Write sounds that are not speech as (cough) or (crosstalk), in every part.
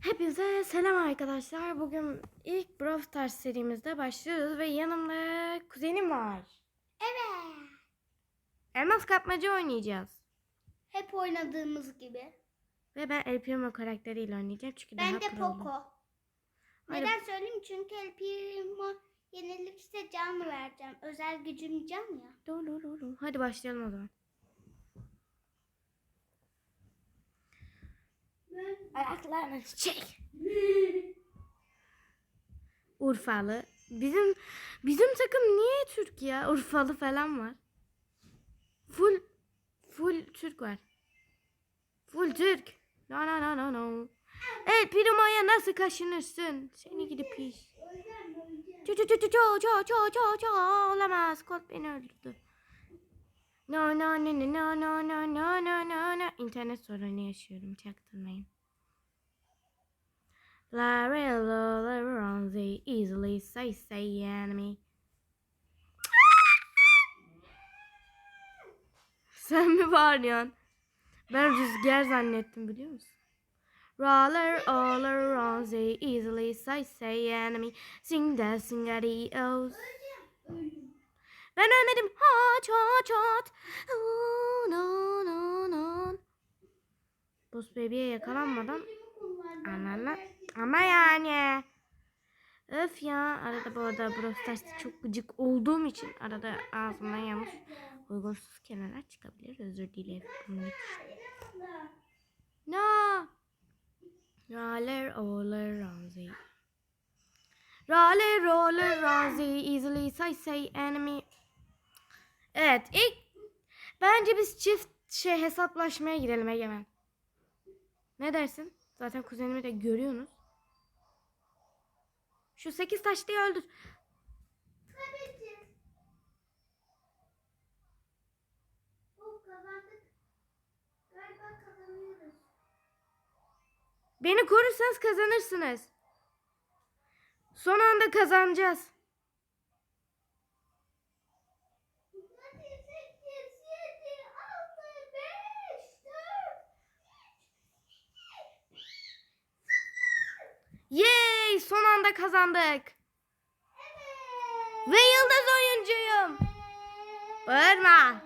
Hepinize selam arkadaşlar. Bugün ilk Brawl Stars serimizde başlıyoruz ve yanımda kuzenim var. Evet. Elmas kapmaca oynayacağız. Hep oynadığımız gibi. Ve ben El Primo karakteriyle oynayacağım çünkü Ben daha de proluyum. Poco. Hadi. Neden söyleyeyim? Çünkü El Primo yenilirse can vereceğim. Özel gücüm can ya. Dur, dur. Hadi başlayalım o zaman. Ayaklarını çek. Urfalı. Bizim bizim takım niye Türk ya? Urfalı falan var. Full full Türk var. Full Türk. No no no no no. Ey Primo'ya nasıl kaşınırsın? Seni gidip pis. Ço ço ço ço ço ço ço ço olamaz. Kod beni öldürdü. No no no no no no no no no no no. İnternet sorunu yaşıyorum çaktırmayın. La real la ronzi easily say say enemy. (laughs) Sen mi bağırıyorsun? Ben rüzgar zannettim biliyor musun? Roller all around the easily say say enemy sing the sing adios. Ben ölmedim. Haç haç haç. Buz bebeğe yakalanmadan anana ama yani. Öf ya arada bu arada brostaşta çok gıcık olduğum için arada ağzımdan yalnız uygunsuz kenara çıkabilir. Özür dilerim. Ne no roller roller Raleigh roller Ramsey easily say say enemy. Evet ilk bence biz çift şey hesaplaşmaya girelim Egemen. Ne dersin? Zaten kuzenimi de görüyorsunuz. Şu 8 taşlıyı öldür. Galiba kazanıyoruz. Beni korursanız kazanırsınız. Son anda kazanacağız. Yay! Son anda kazandık. Ve yıldız oyuncuyum. Bağırma.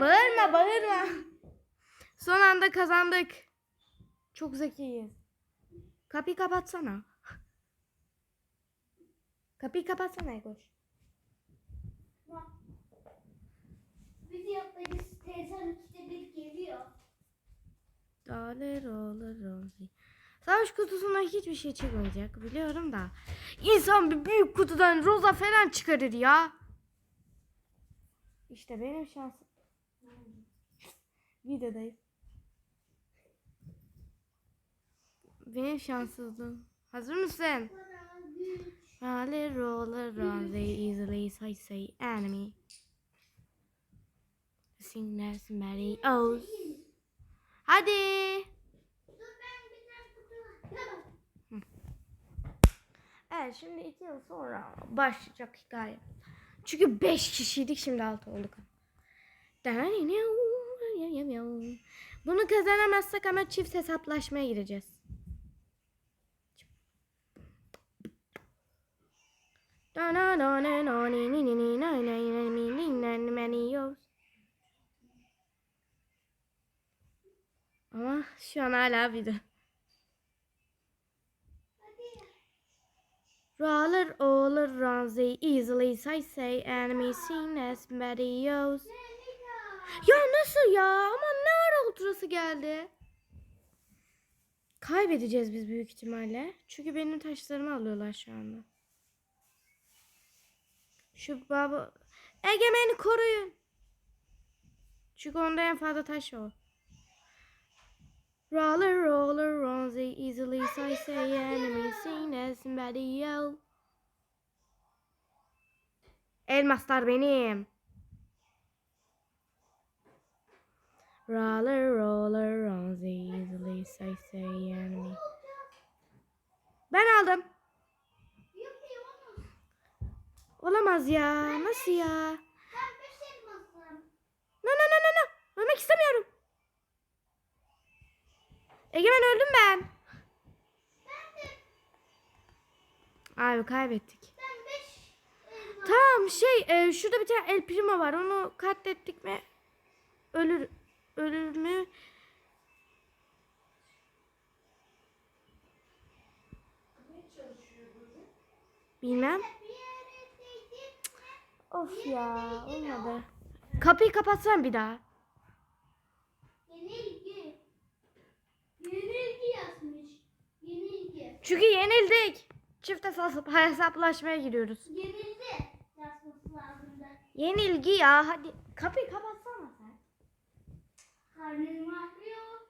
Bağırma, bağırma. Son anda kazandık. Çok zekiyiz. Kapıyı kapatsana. Kapıyı kapatsana Egoş. Yaparız. Teyzem ikide bir geliyor. Olur. Savaş kutusundan hiçbir şey çıkmayacak biliyorum da. İnsan bir büyük kutudan roza falan çıkarır ya. İşte benim şansım. Videodayız. Benim şanssızlığım. Hazır mısın? Güç. Roller roller rozi easily say say enemy. Sing that somebody else. Hadi. Dur ben bir tane kutu var. Tamam. Evet şimdi iki yıl sonra başlayacak hikaye. Çünkü beş kişiydik şimdi altı olduk. Bunu kazanamazsak ama çift hesaplaşmaya gireceğiz. Ama şu an hala video. Roller all around the easily say say enemy seen as. Nerede? Ya nasıl ya? Ama ne ara ultrası geldi? Kaybedeceğiz biz büyük ihtimalle. Çünkü benim taşlarımı alıyorlar şu anda. Şu baba... Egemen'i koruyun. Çünkü onda en fazla taş o. Roller roller runs easily say say enemy seen as somebody else. Elmaslar benim. Roller roller runs easily say say enemy. Ben aldım. Olamaz ya. Nasıl ya? Ben beş elmasım. No no no no no. Ölmek istemiyorum. Egemen öldüm ben. Ben de. Abi kaybettik. Ben. Tamam şey e, şurada bir tane El Primo var. Onu katlettik mi? Ölür ölür mü? Bilmem. Of ya olmadı. Kapıyı kapatsan bir daha. Yenilgi. Yenilgi yazmış. Yenilgi. Çünkü yenildik. Çift hesap, hesaplaşmaya giriyoruz. Yenildi. Yazması lazımdı. Yenilgi ya hadi. Kapıyı kapatsana sen. Karnım ağrıyor.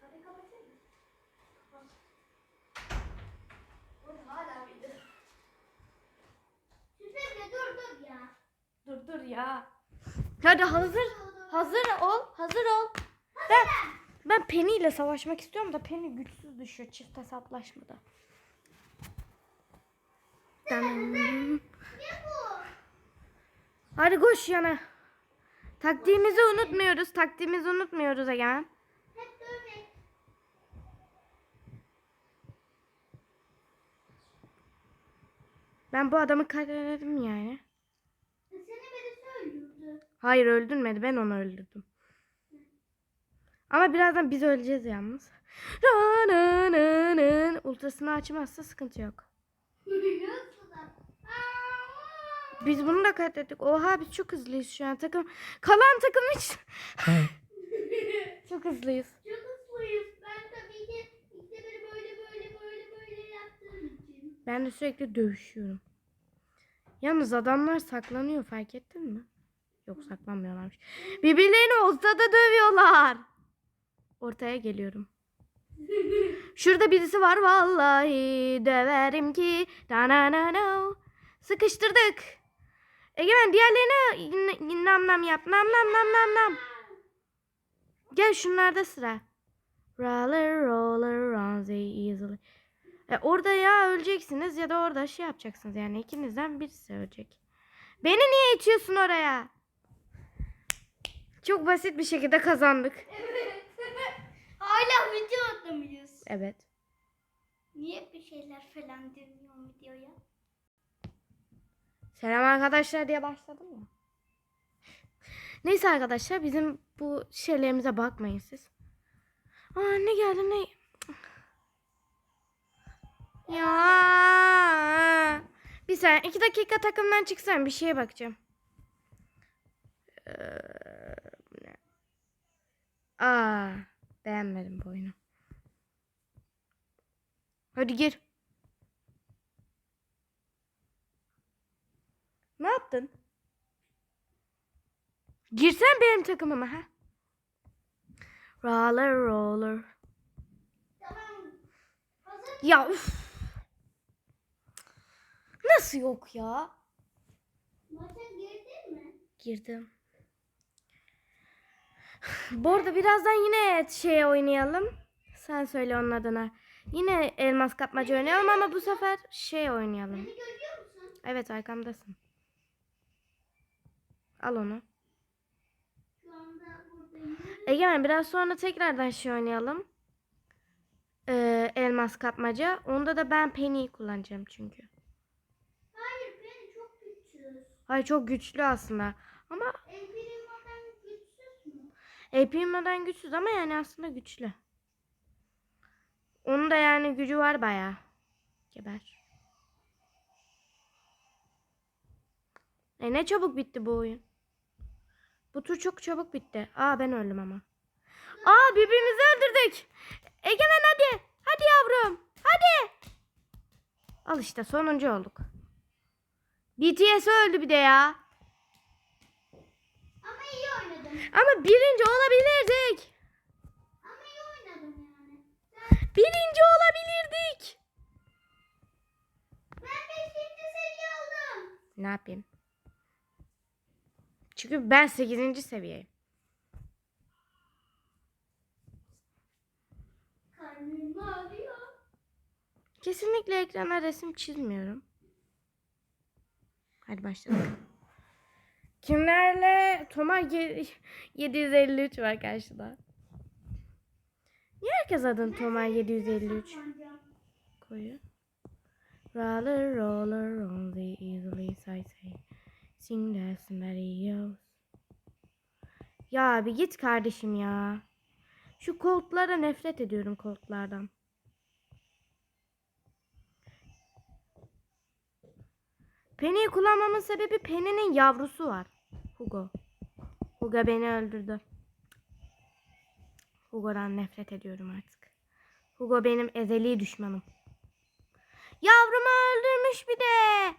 Kapıyı kapatayım mı? Hala bir Süpürge dur dur ya. Dur dur ya. Hadi hazır. Hazır ol. Hazır ol. Ben, ben Penny ile savaşmak istiyorum da Penny güçsüz düşüyor çift hesaplaşmada. Ne bu? Hadi koş yana. Taktiğimizi unutmuyoruz. Taktiğimizi unutmuyoruz Egemen. Ben bu adamı katlederim yani. Hayır öldürmedi. Ben onu öldürdüm. Ama birazdan biz öleceğiz yalnız. Ultrasını açmazsa sıkıntı yok. Da? Biz bunu da katlettik. Oha biz çok hızlıyız şu an. Takım kalan takım hiç. (laughs) çok hızlıyız. Çok hızlıyız. Ben tabii ki işte biri böyle böyle böyle böyle yaptığım için. Ben de sürekli dövüşüyorum. Yalnız adamlar saklanıyor fark ettin mi? Yok saklanmıyorlarmış. Birbirlerini ortada dövüyorlar. Ortaya geliyorum. (laughs) Şurada birisi var vallahi döverim ki. Da Sıkıştırdık. Egemen diğerlerine nam nam yap. Nam nam nam nam nam. Gel şunlarda sıra. Roller roller runs easily. E, orada ya öleceksiniz ya da orada şey yapacaksınız. Yani ikinizden birisi ölecek. Beni niye itiyorsun oraya? Çok basit bir şekilde kazandık. Evet. Hala videoda mıyız? Evet. Niye bir şeyler falan demiyor videoya? Selam arkadaşlar diye başladım ya. Neyse arkadaşlar bizim bu şeylerimize bakmayın siz. Aa ne geldi ne? Ya. Bir saniye iki dakika takımdan çıksan bir şeye bakacağım. Ee? Aa, beğenmedim bu oyunu. Hadi gir. Ne yaptın? Girsen benim takımıma ha. Roller roller. Tamam. Ya uf. Nasıl yok ya? maça girdin mi? Girdim. Bu arada birazdan yine şey oynayalım. Sen söyle onun adına. Yine elmas kapmaca oynayalım ama bu sefer şey oynayalım. Beni görüyor musun? Evet arkamdasın. Al onu. Egemen biraz sonra tekrardan şey oynayalım. Ee, elmas kapmaca. Onda da ben Penny'yi kullanacağım çünkü. Hayır beni çok güçsüz. Hayır çok güçlü aslında. Ama mü? Epima'dan güçsüz ama yani aslında güçlü. Onun da yani gücü var bayağı. Geber. E ne çabuk bitti bu oyun. Bu tur çok çabuk bitti. Aa ben öldüm ama. Aa birbirimizi öldürdük. Egemen hadi. Hadi yavrum. Hadi. Al işte sonuncu olduk. BTS öldü bir de ya. Ama birinci olabilirdik. Birinci olabilirdik. Ben beşinci seviye oldum. Ne yapayım? Çünkü ben 8. seviyeyim. Kesinlikle ekrana resim çizmiyorum. Hadi başladık. Kimlerle? Toma ye- 753 var karşıda. herkes adını Tomar 753 Saklanacağım. koyuyor. Roller roller on the easily side. Sing that somebody. Ya bir git kardeşim ya. Şu koltuklara nefret ediyorum koltuklardan. Penny'yi kullanmamın sebebi Penny'nin yavrusu var. Hugo. Hugo beni öldürdü. Hugo'dan nefret ediyorum artık. Hugo benim ezeli düşmanım. Yavrumu öldürmüş bir de.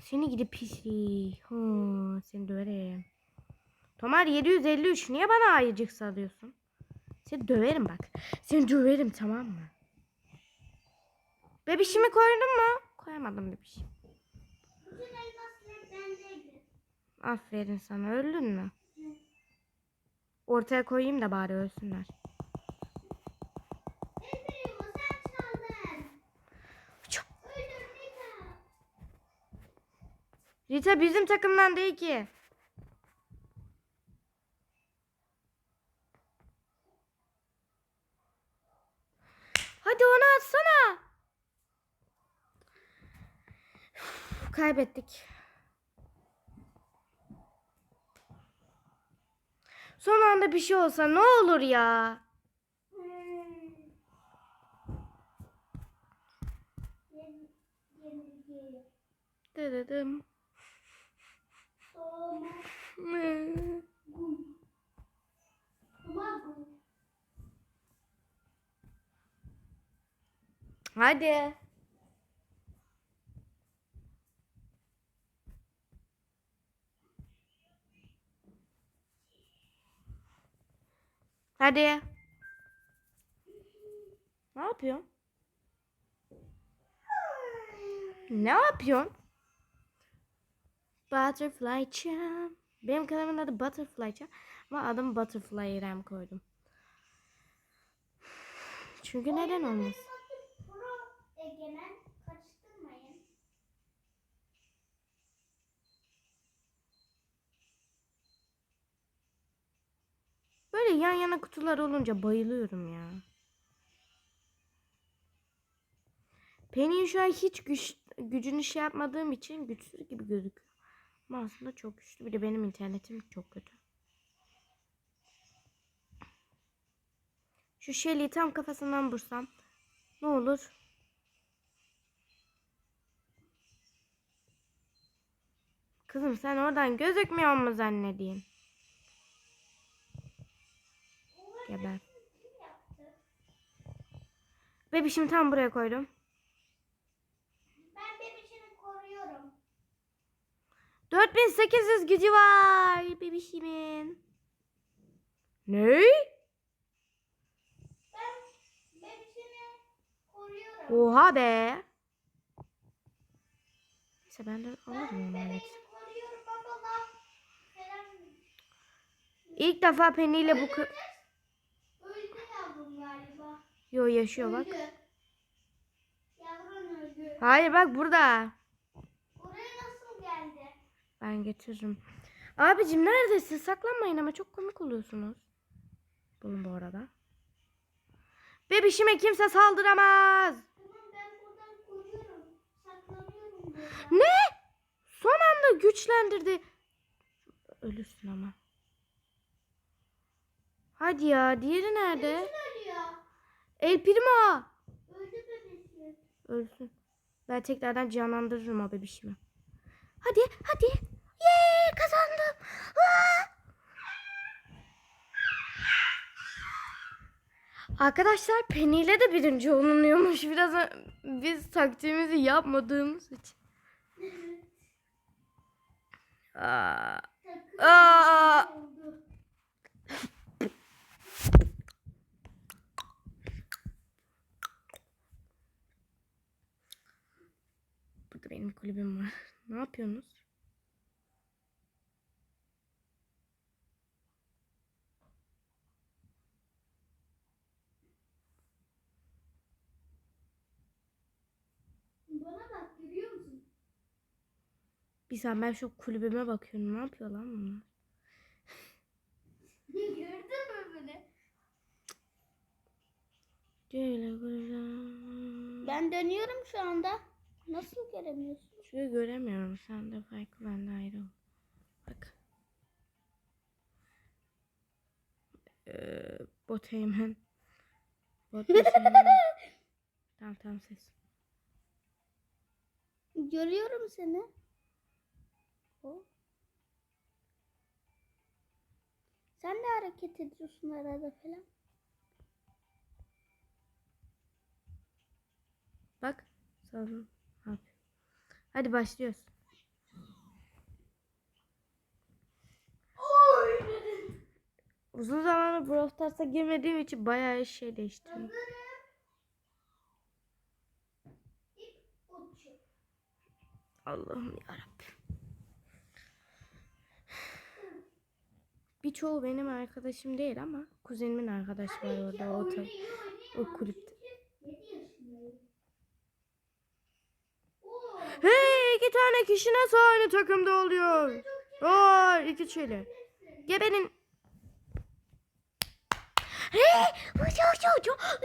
Seni gidip pislik. Hı, seni döverim. Tomar 753 niye bana ayıcık salıyorsun? Seni döverim bak. Seni döverim tamam mı? Bebişimi koydun mu? Koyamadım bebişim. Aferin sana öldün mü? Ortaya koyayım da bari ölsünler. Rita. Bizim takımdan değil ki. Hadi onu atsana. Kaybettik. Son anda bir şey olsa ne olur ya. Dedim. Hadi. Hadi. Ne yapıyorsun? Ne yapıyorsun? Butterfly Chan. Benim kanalımın adı Butterfly Chan. Ama adım Butterfly İrem koydum. Çünkü neden olmaz? Pro Egemen. Yan yana kutular olunca bayılıyorum ya. Penny'in şu an hiç güç, gücünü şey yapmadığım için güçsüz gibi gözüküyor. Ama aslında çok güçlü. Bir de benim internetim çok kötü. Şu Shelly'i tam kafasından vursam ne olur? Kızım sen oradan gözükmüyor mu zannedeyim? Geber. Bebişimi tam buraya koydum. Ben bebişimi koruyorum. 4800 gücü var bebişimin. Ne? Ben bebişimi koruyorum. Oha be. Neyse ben de Ben alırım onu. İlk defa Penny ile bu yavrum galiba. Yo yaşıyor bak. Yavrum öldü. Hayır bak burada. Oraya nasıl geldi? Ben getiririm. Abicim neredesin? Saklanmayın ama çok komik oluyorsunuz. Bulun bu arada. Bebişime kimse saldıramaz. Tamam ben buradan koruyorum. Saklanıyorum burada. Ne? Son anda güçlendirdi. Ölürsün ama. Hadi ya. Diğeri nerede? Ölüyor? El Primo. Öldü. Ölsün. Ben tekrardan canlandırırım o bebişimi. Hadi hadi. Yee kazandım. Aa! Arkadaşlar Penny ile de birinci olunuyormuş. Biraz biz taktiğimizi yapmadığımız için. Aa, Aa! Benim kulübüm var. (laughs) Ne yapıyorsunuz? Bana bak görüyor musun? Bir saniye ben şu kulübüme bakıyorum. Ne yapıyor lan bunlar? (laughs) Gördün mü beni? Güle güle. Ben dönüyorum şu anda. Nasıl göremiyorsun? Çünkü göremiyorum. Sen de farklı ben de ayrı ol. Bak. Ee, bot hemen. (laughs) tamam tamam ses. Görüyorum seni. O. Sen de hareket ediyorsun arada falan. Bak. Sağ olun. Hadi başlıyoruz. Uzun zamandır Brawl Stars'a girmediğim için bayağı şey değiştirdim. Allah'ım yarabbim. Birçoğu benim arkadaşım değil ama kuzenimin arkadaşı var orada o, o kulüpte. Hey iki tane kişi nasıl aynı takımda oluyor? Vay iki çeli. Gebenin. Hey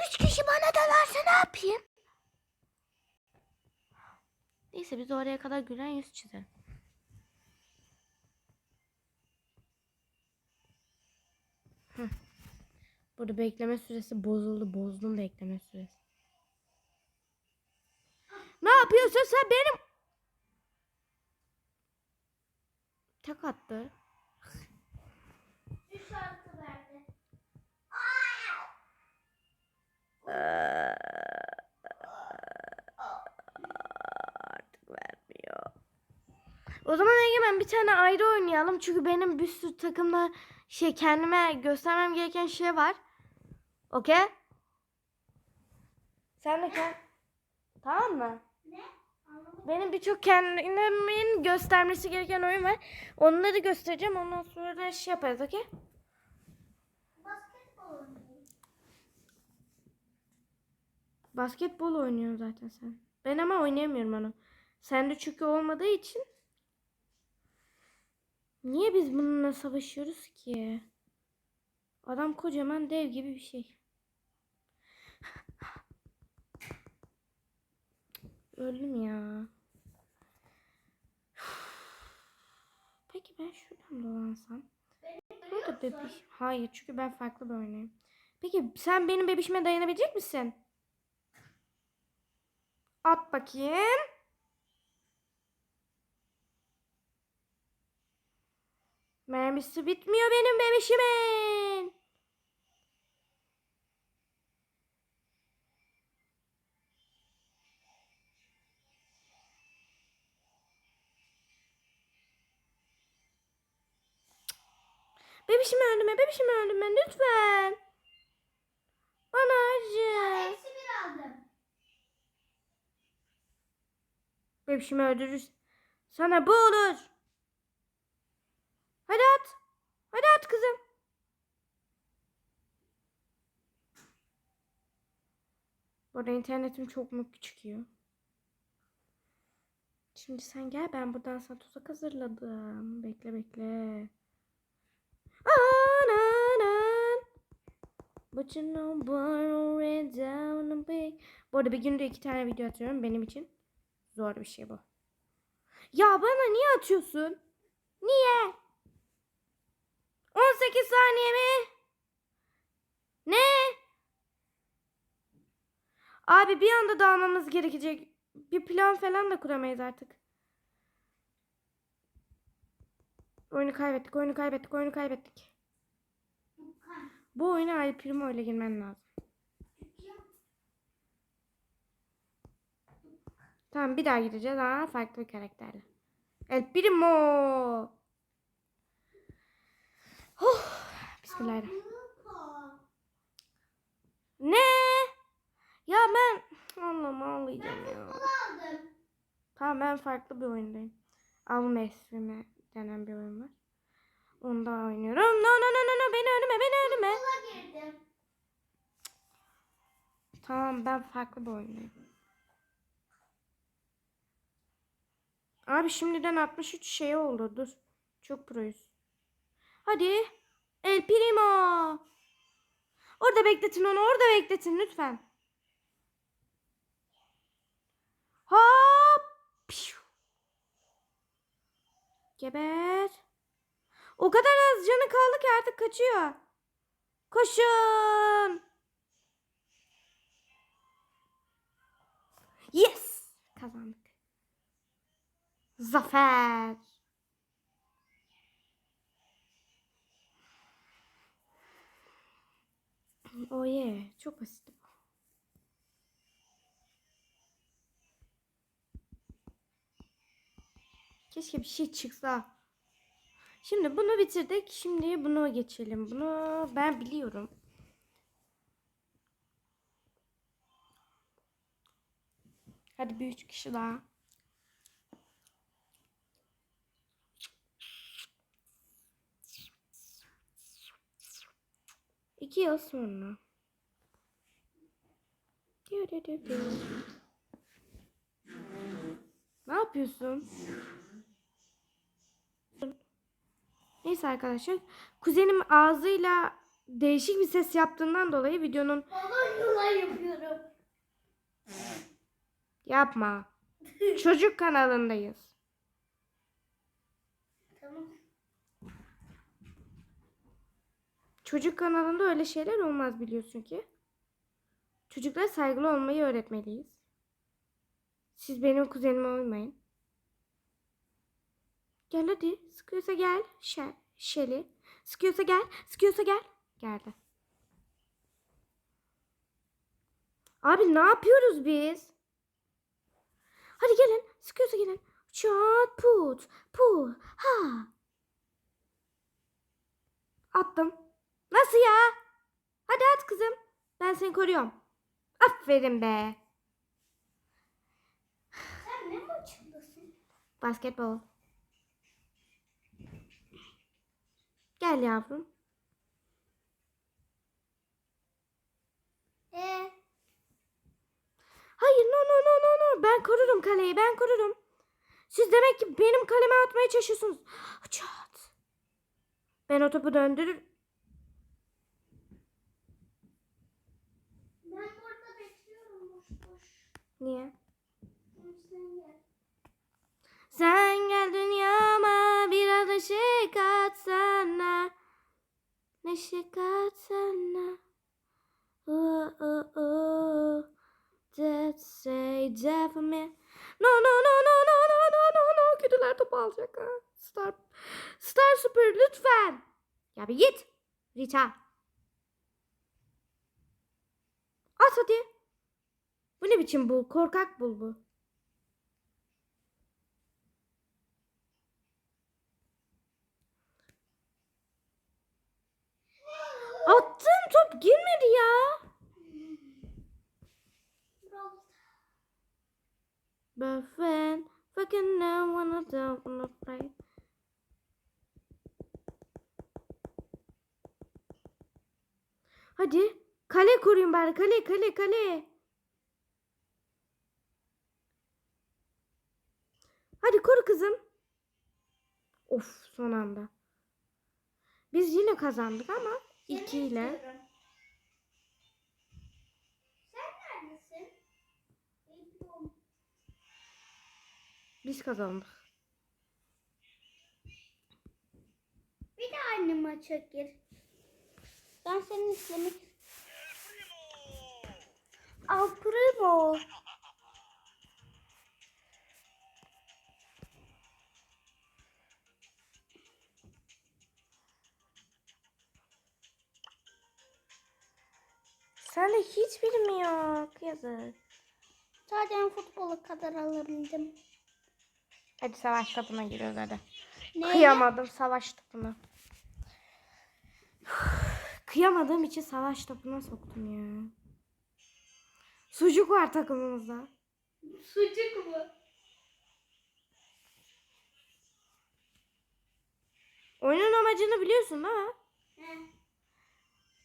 üç kişi bana dalarsa ne yapayım? Neyse biz oraya kadar gülen yüz çizelim. Burada bekleme süresi bozuldu. Bozdum bekleme süresi. Ne yapıyorsun sen benim? Tek attı. Verdi. Artık vermiyor. O zaman Egemen bir tane ayrı oynayalım. Çünkü benim bir sürü takımda şey kendime göstermem gereken şey var. Okey? Sen de kend... Tamam mı? Benim birçok kendimin göstermesi gereken oyun var. Onları göstereceğim. Ondan sonra da şey yaparız okey? Basketbol oynuyorum. Basketbol oynuyorsun zaten sen. Ben ama oynayamıyorum onu. Sende çünkü olmadığı için. Niye biz bununla savaşıyoruz ki? Adam kocaman dev gibi bir şey. (laughs) Öldüm ya. Peki ben şuradan dolansam. Burada bebiş. Hayır çünkü ben farklı bir oynayayım. Peki sen benim bebişime dayanabilecek misin? At bakayım. Mermisi bitmiyor benim bebişimin. Bebişimi öldürme, bebişimi öldürme lütfen. Bana acı. Bebişimi öldürür. Sana bu olur. Hadi at. Hadi at kızım. Burada internetim çok mu çıkıyor? Şimdi sen gel ben buradan sana tuzak hazırladım. Bekle bekle. But you know already down a big. Bu arada bir günde iki tane video atıyorum benim için. Zor bir şey bu. Ya bana niye atıyorsun? Niye? 18 saniye mi? Ne? Abi bir anda dağılmamız gerekecek. Bir plan falan da kuramayız artık. Oyunu kaybettik, oyunu kaybettik, oyunu kaybettik. Bu oyuna Ali Primo ile girmen lazım. Tamam bir daha gideceğiz ama farklı bir karakterle. El Primo. Oh, Bismillahirrahmanirrahim. Ne? Ya ben Allah'ım ağlayacağım ya. Tamam ben farklı bir oyundayım. Avrupa Esrime denen bir oyun var. Onda oynuyorum. No no no no no beni önüme beni önüme. Tamam ben farklı bir oyundayım. Abi şimdiden 63 şey oldu. Dur. Çok proyuz. Hadi. El Primo. Orada bekletin onu. Orada bekletin lütfen. Ha! Geber. O kadar az canı kaldı ki artık kaçıyor. Koşun. Yes. Kazandık. Zafer. Oh yeah. Çok basit. Keşke bir şey çıksa. Şimdi bunu bitirdik. Şimdi bunu geçelim. Bunu ben biliyorum. Hadi bir üç kişi daha. İki yıl sonra. Ne yapıyorsun? Neyse arkadaşlar. Kuzenim ağzıyla değişik bir ses yaptığından dolayı videonun Baba yılan yapıyorum. yapma. (laughs) Çocuk kanalındayız. Tamam. Çocuk kanalında öyle şeyler olmaz biliyorsun ki. Çocuklara saygılı olmayı öğretmeliyiz. Siz benim kuzenime uymayın. Gel hadi. Sıkıyorsa gel. Şe Şeli. Sıkıyorsa gel. Sıkıyorsa gel. Geldi. Abi ne yapıyoruz biz? Hadi gelin. Sıkıyorsa gelin. Çat put. Pu. Ha. Attım. Nasıl ya? Hadi at kızım. Ben seni koruyorum. Aferin be. Sen ne maçındasın? Basketbol. Gel yavrum. Ee, Hayır no no no no no. Ben korurum kaleyi ben korurum. Siz demek ki benim kaleme atmaya çalışıyorsunuz. Çat. Ben o topu döndürür. ben burada bekliyorum boş boş. Niye? Sen gel. Sen gel dünyama biraz ışık atsana. Neşe katsana. Oh, oh, oh. That say that for me. No no no no no no no no no. Kötüler topu alacak ha. Star, Star Super lütfen. Ya bir git. Rita. At hadi. Bu ne biçim bu? Korkak bul bu. But when fucking no wanna don't wanna play. Hadi. Kale koruyun bari. Kale kale kale. Hadi koru kızım. Of son anda. Biz yine kazandık ama Seni 2 ile. istiyorum. Sen neredesin? Bekliyorum. Biz kazandık. Bir de aynı maça gir. Ben seni izlemek Al Primo. Sen de hiç bilmiyor. Yazık. Sadece futbola kadar alabildim. Hadi savaş topuna giriyoruz hadi. Ne? Kıyamadım savaş topuna. (sighs) Kıyamadığım için savaş topuna soktum ya. Sucuk var takımımızda. Sucuk mu? Oyunun amacını biliyorsun değil mi? He.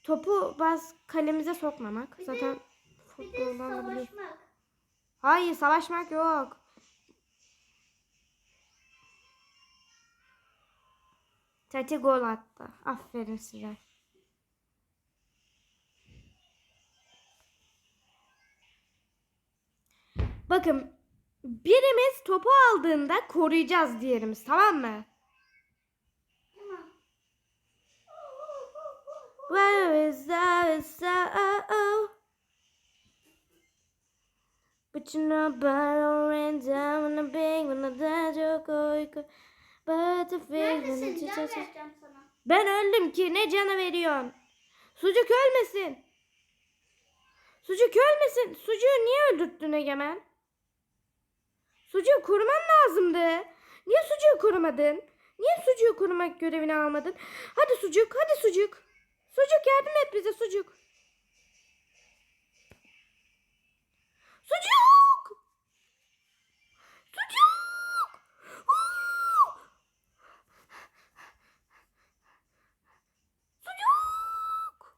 Topu baz kalemize sokmamak. Bir de- Zaten Bir de futboldan da biliyorsun. savaşmak. Hayır savaşmak yok. Tati gol attı. Aferin size. Bakın birimiz topu aldığında koruyacağız diğerimiz tamam mı? Where is that? Oh, oh. But you know, but I'm down when I'm big, when I'm dead, you're going. Neredesin? Can vereceğim sana. Ben öldüm ki ne canı veriyorsun? Sucuk ölmesin. Sucuk ölmesin. Sucuğu niye öldürttün Egemen? Sucuğu koruman lazımdı. Niye sucuğu korumadın? Niye sucuğu korumak görevini almadın? Hadi sucuk, hadi sucuk. Sucuk yardım et bize. Sucuk! Sucuk! Huu! Sucuk!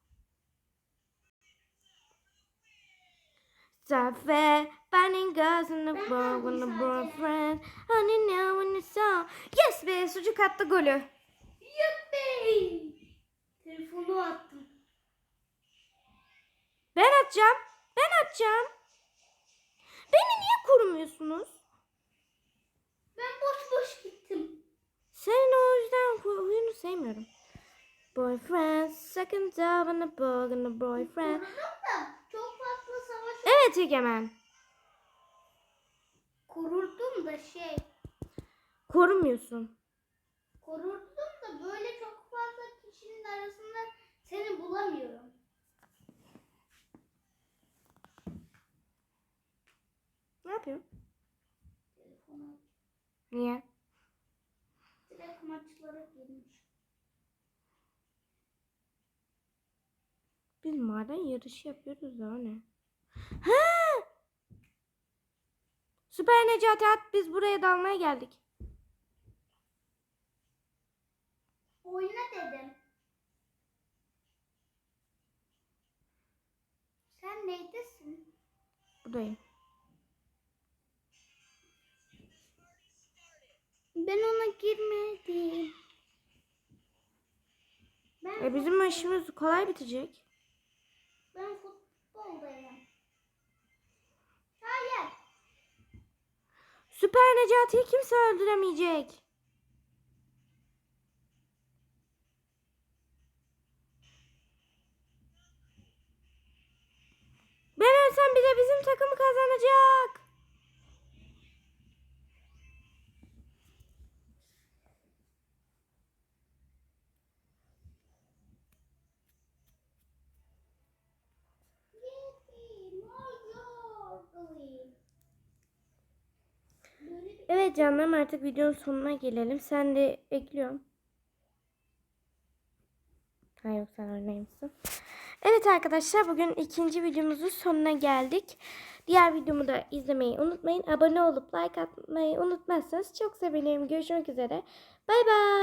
Safe, finding girls in the Ben bar when the aldım boyfriend. Honey now when it's on. Yes be sucuk attı golü. Yuppie. Telefonu attım. Ben atacağım. Ben atacağım. Beni niye korumuyorsunuz? Ben boş boş gittim. Senin o yüzden hu- huyunu sevmiyorum. Boyfriend, second job in the bug and the boyfriend. Da çok fazla savaş Evet Egemen. korurdum da şey Korumuyorsun. Korurdum da böyle çok fazla kişinin arasında seni bulamıyorum. Ne yapıyorsun? Telefonu Niye? direkt maçlara girmiş. Biz maden yarışı yapıyoruz da o ne? Ha! Süper Necati at biz buraya dalmaya geldik. Oyna dedim. Sen neydesin? Buradayım. Ben ona girmedim. Ben, E bizim işimiz kolay bitecek. ben futboldayım. Hayır. Süper Necati'yi kimse öldüremeyecek. Ben ölsem bile bizim takım kazanacak. Evet canlarım artık videonun sonuna gelelim. Sen de ekliyorum. Ha yok sen oynaymışsın. Evet arkadaşlar bugün ikinci videomuzun sonuna geldik. Diğer videomu da izlemeyi unutmayın. Abone olup like atmayı unutmazsanız çok sevinirim. Görüşmek üzere. Bay bay.